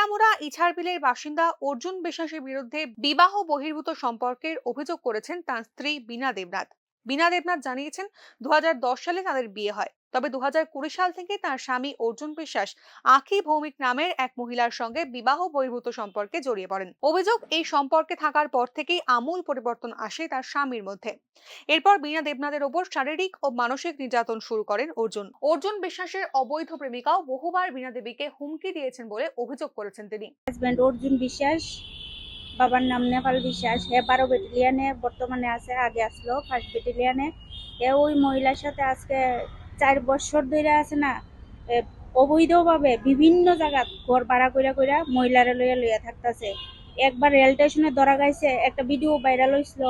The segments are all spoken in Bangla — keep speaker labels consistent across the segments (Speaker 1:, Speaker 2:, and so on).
Speaker 1: তেলিয়ামুড়া ইছারবিলের বাসিন্দা অর্জুন বিশ্বাসের বিরুদ্ধে বিবাহ বহির্ভূত সম্পর্কের অভিযোগ করেছেন তার স্ত্রী বীণা দেবনাথ। বীণা দেবনাথ জানিয়েছেন দু সালে তাদের বিয়ে হয়। তবে দু সাল থেকে তার স্বামী অর্জুন বিশ্বাস আখি ভৌমিক নামের এক মহিলার সঙ্গে বিবাহ বহির্ভূত সম্পর্কে জড়িয়ে পড়েন। অভিযোগ, এই সম্পর্কে থাকার পর থেকেই আমূল পরিবর্তন আসে তার স্বামীর মধ্যে। এরপর বিনা দেবনাথের ওপর শারীরিক ও মানসিক নির্যাতন শুরু করেন অর্জুন। অর্জুন বিশ্বাসের অবৈধ প্রেমিকাও বহুবার বীণা দেবীকে হুমকি দিয়েছেন বলে অভিযোগ করেছেন তিনি।
Speaker 2: হাজব্যান্ড অর্জুন বিশ্বাস বাবার নাম নেপাল বিশ্বাস। হে বারো ব্যাটালিয়ানে বর্তমানে আছে, আগে আসলো ফার্স্ট ব্যাটালিয়ানে এ ওই মহিলার সাথে আজকে চার বছর ধরে আছে না অবৈধভাবে বিভিন্ন জায়গা ঘর ভাড়া কইরা কইরা মহিলারে লইয়া লইয়া থাকতেছে। একবার রেল স্টেশনে ধরা গাইছে, একটা ভিডিও ভাইরাল হয়েছিল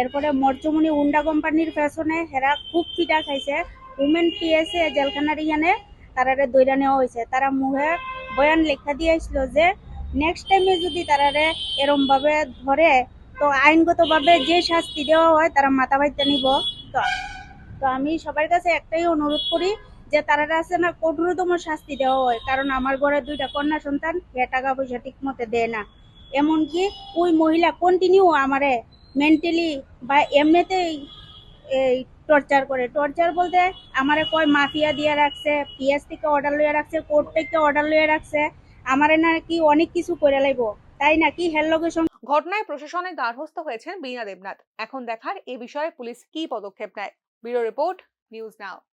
Speaker 2: এরপরে মরচমণি উন্ডা কোম্পানির পেছনে হেরা খুব পিটা খাইছে। উমেন পিএসএ জেলখানার ইয়ানে তারারে দৈরা নেওয়া হয়েছে তারা মুহে বয়ান লেখা দিয়ে যে নেক্সট টাইমে যদি তারারে এরম ভাবে ধরে, তো আইনগতভাবে যে শাস্তি দেওয়া হয় তারা মাথা বাইতে নিব। তো তো আমি সবার কাছে একটাই অনুরোধ করি যে তারা আছে না কঠোরতম শাস্তি দেওয়া হয়। কারণ আমার ঘরে দুইটা কন্যা সন্তান সে টাকা পয়সা ঠিক মতো দেয় না। এমনকি ওই মহিলা কন্টিনিউ আমারে মেন্টালি বা এমনিতেই এই টর্চার করে। টর্চার বলতে আমারে কয়, মাফিয়া দিয়ে রাখছে, পিএস থেকে অর্ডার লইয়া রাখছে কোর্ট থেকে অর্ডার লইয়া রাখছে। আমারে নাকি অনেক কিছু করে লাইব, তাই নাকি হের
Speaker 1: ঘটনায় প্রশাসনের দ্বারস্থ হয়েছেন বীণা দেবনাথ। এখন দেখার এ বিষয়ে পুলিশ কি পদক্ষেপ নেয়? Bureau report, News Now.